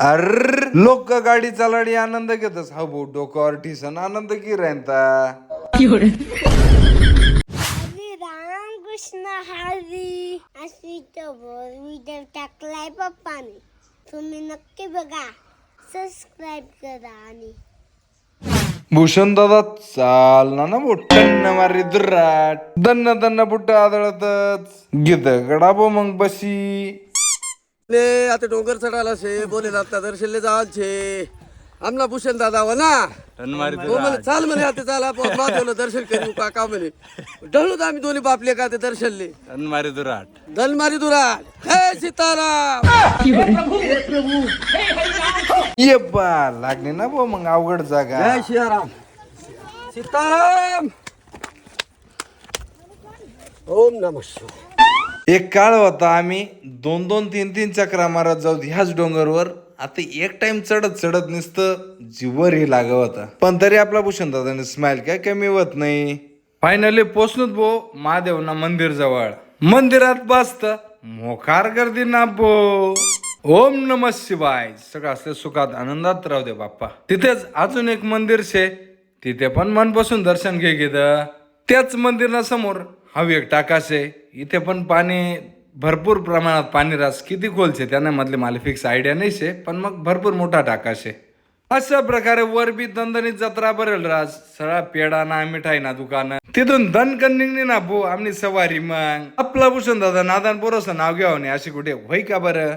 अर लोक गाडी चालाडी आनंद घेतस. हा भाऊ डोक्यावर ठिसन आनंद की राहता हरी राम कृष्ण हरी. अशी तर व्हिडिओ टाकलाय पप्पाने. तुम्ही नक्की बघा. सबस्क्राईब करा आणि भूषण दादा चालना ना बोटन्न मारी दुराट दन्न दन्न बुट्ट आदळतच. गीत गडाबो मग बशी. ले आता डोंगर चढायला शे बोले लागता दर्शनले जाल छे आमना भूषण दादा हो ना हो म्हणे चाल म्हणे आता चाल आपण दर्शन करू काका म्हणे. ढळूत आम्ही दोन्ही बापले का ते दर्शनले. मारी दुराट. धनमारी दुरा हे सीताराम. ये बा लागली ना बो मग अवघड जागा. जय सियाराम सीताराम. ओम नमः शिवाय. एक काळ होता आम्ही दोन दोन तीन तीन चक्रा मारत जाऊ ह्याच डोंगरवर. आता एक टाइम चढत चढत नुसतं जीवर ही लाग होता. पण तरी आपला भूषण दादाने स्माइल काय कमी होत नाही. फायनली पोचलोत भो महादेवना मंदिर जवळ. मंदिरात बसत मोकार गर्दी ना भो ओम नम शिवाय. सगळं असते सुखात आनंदात राहू दे बाप्पा. तिथेच अजून एक मंदिर शे तिथे पण मनपासून दर्शन घे घेत त्याच मंदिरा समोर हवी एक टाकाशे इथे पण पाणी भरपूर प्रमाणात पाणी रास किती खोलचे त्यांना मधले मला फिक्स आयडिया नाही शे पण मग भरपूर मोठा टाकाशे अशा प्रकारे वरबी दणदणीत जत्रा भरेल राज सगळा पेडा ना मिठाई ना दुकान. तिथून दणकन निघणे ना भो आमनी सवारी मग. आपला भूषण दादा नादान पोरोसं नाव घ्याव नाही अशी कुठे होई का बरं?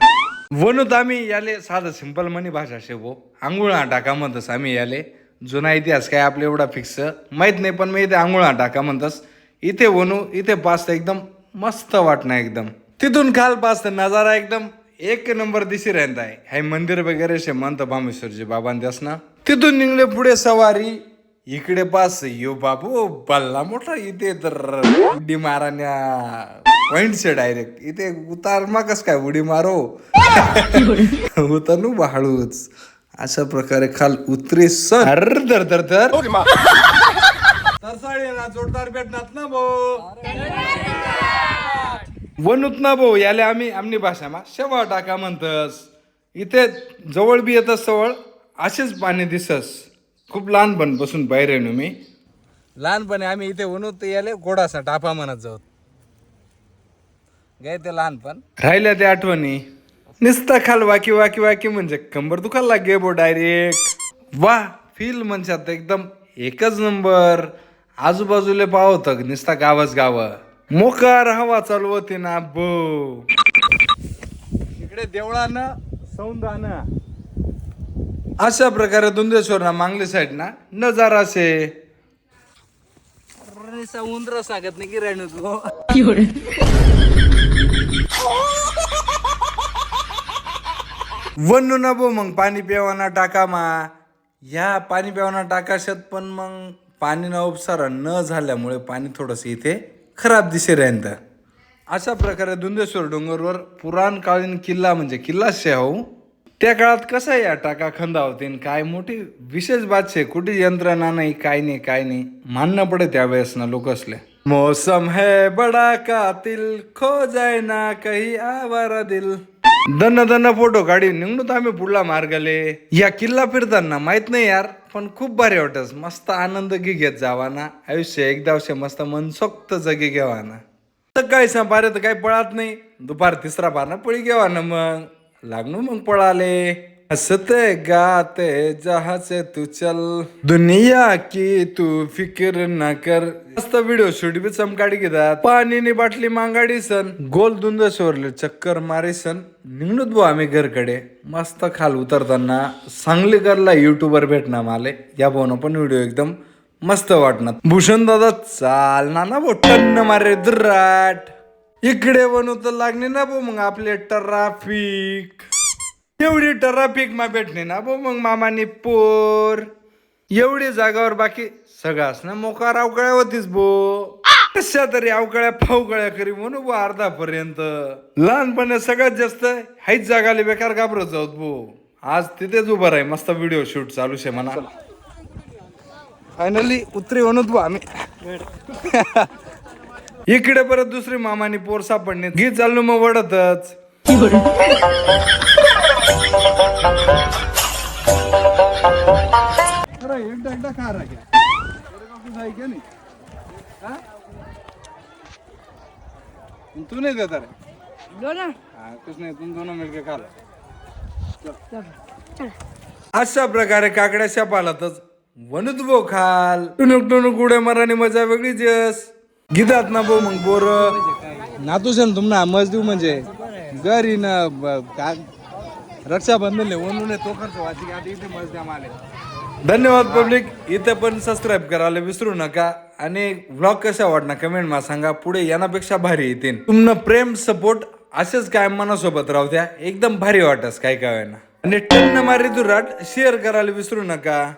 वणूत आम्ही याले साधं सिंपल मनी भाषा शे भो. आंघोळा टाका म्हणतस आम्ही याले. जुना इतिहास काय आपला एवढा फिक्स माहीत नाही पण मी इथे आंघोळा टाका म्हणतस इथे वणू इथे पाचतं एकदम मस्त वाटणं एकदम. तिथून खाल पाचतं नजारा एकदम एक नंबर दिशी राहत आहे. हे मंदिर वगैरे शे मंत भामेश्वरजी बाबांच्यास ना. तिथून निघले पुढे सवारी. इकडे पास यो बाबू बल्ला मोठा इथे तर उडी माराण्या पॉइंट से डायरेक्ट इथे उतार मग कस काय उडी मारो. उतरनु हळूच अशा प्रकारे खाल उतरे सर धर धर धर. तरसाळी ना जोरदार भेटणार ना भो वनुत ना भो याले आम्ही आमनी भाषामा शेवा टाका म्हणतस. इथे जवळ बी येतस जवळ असेच पाणी दिसस. खूप लहानपण बसून बाहेर आहे मी. लहानपणी आम्ही इथे उन्हत याले गोडासा टापा म्हणत जाऊ. गाय ते लहानपण. राहिल्या त्या आठवणी. निसता खाल वाकी वाकी वाकी म्हणजे कंबर दुखायला लागे बो डायरेक्ट. वा फील म्हणशात एकदम एकच नंबर आजूबाजूला पावत निसता गावच गाव मोकार हवा चालू होती ना बो. इकडे देवळानं सौंदानं. अशा प्रकारे दुंदेश्वर ना मांगली साईड ना नजारा असे उंदर सांगत नाही की राहणं तू. वन्नू ना बो मग पाणी प्यावाना टाका मा. ह्या पाणी प्यावाना टाकाशात पण मग. पाणी उपसारा न झाल्यामुळे पाणी थोडंसं इथे खराब दिसे राहिलं अशा प्रकारे धुंदेश्वर डोंगरवर पुराणकालीन किल्ला म्हणजे किल्ला शेहाऊ त्या काळात कसा या टाका खंदा होते काय मोठी विशेष बात छे कुठे यंत्रणा नाही काय नाही काय नाही? मानणं पडे त्यावेळेस ना लोक असले. मौसम है बडा कातील खो जाय ना काही आवारा दिल. दन्न दन्न फोटो काढी निघणूत आम्ही पुढला मार्गाले. या किल्ला फिरताना माहीत नाही यार पण खूप भारी वाटस. मस्त आनंद घे घेत जावा ना आयुष्य एकदा मस्त मनसोक्त जगी घेवा ना सकाळी संपारे तर काही पळत नाही. दुपार तिसरा बार पळी घेवा ना मग. लागणू मग पळाले. हंसते गाते जहा से तू चल। दुनिया की तू फिक्र न कर। मस्त व्हिडिओ शूट बी चमकाडी घेतात पाणीनी बाटली मांगाडी सन। गोल दुंद सोरले चक्कर मारी सन। निघणूत भाऊ आम्ही घरकडे। मस्त खाल उतरताना सांगली करला युट्यूबर भेटणार माले। या भाऊन पण व्हिडिओ एकदम मस्त वाटणार। भूषण दादा चालना ना भाऊ टन्न मारे दुराट। इकडे बनू तर लागणे ना भाऊ मग आपले ट्राफिक। एवढी ट्राफिक मा भेटणे ना भाऊ मग मामाने पोर. एवढी जागावर बाकी सगळाच ना मोकार अवकाळ्या होतीच बो कशा तरी अवकाळ्या फावकळ्या करी म्हणू बो अर्धा पर्यंत लहानपणी सगळ्यात जास्त हाईच जागाले बेकार घाबरत जाऊत बो आज तिथेच उभं राही मस्त व्हिडिओ शूट चालू शे म्हणा. फायनली उतरी म्हणूत बो आम्ही. इकडे परत दुसरी मामानी पोर सापडणे घे चाललो मग वडतच. तू तुम अशा प्रकारे काकड्याच्या पालातच बो खाल. टुनुक टुनुक उड्या मराने मजा वेगळीच यस. गीतात ना बो मग बोर. नातूस ना तुम्हाला मज देऊ म्हणजे. घरी ना रक्षाबंधनले का रक्षाबंधन तो खर्च वाची आता इथे मस्त द्या माले धन्यवाद पब्लिक. इथं पण सबस्क्राईब करायला विसरू नका आणि व्लॉग कशा वाटणार कमेंट मा सांगा. पुढे यानापेक्षा भारी येतील. तुमनं प्रेम सपोर्ट असेच काय मनासोबत राहू द्या. एकदम भारी वाटस काय काय आणि टन्न मारी दुराट शेअर करायला विसरू नका.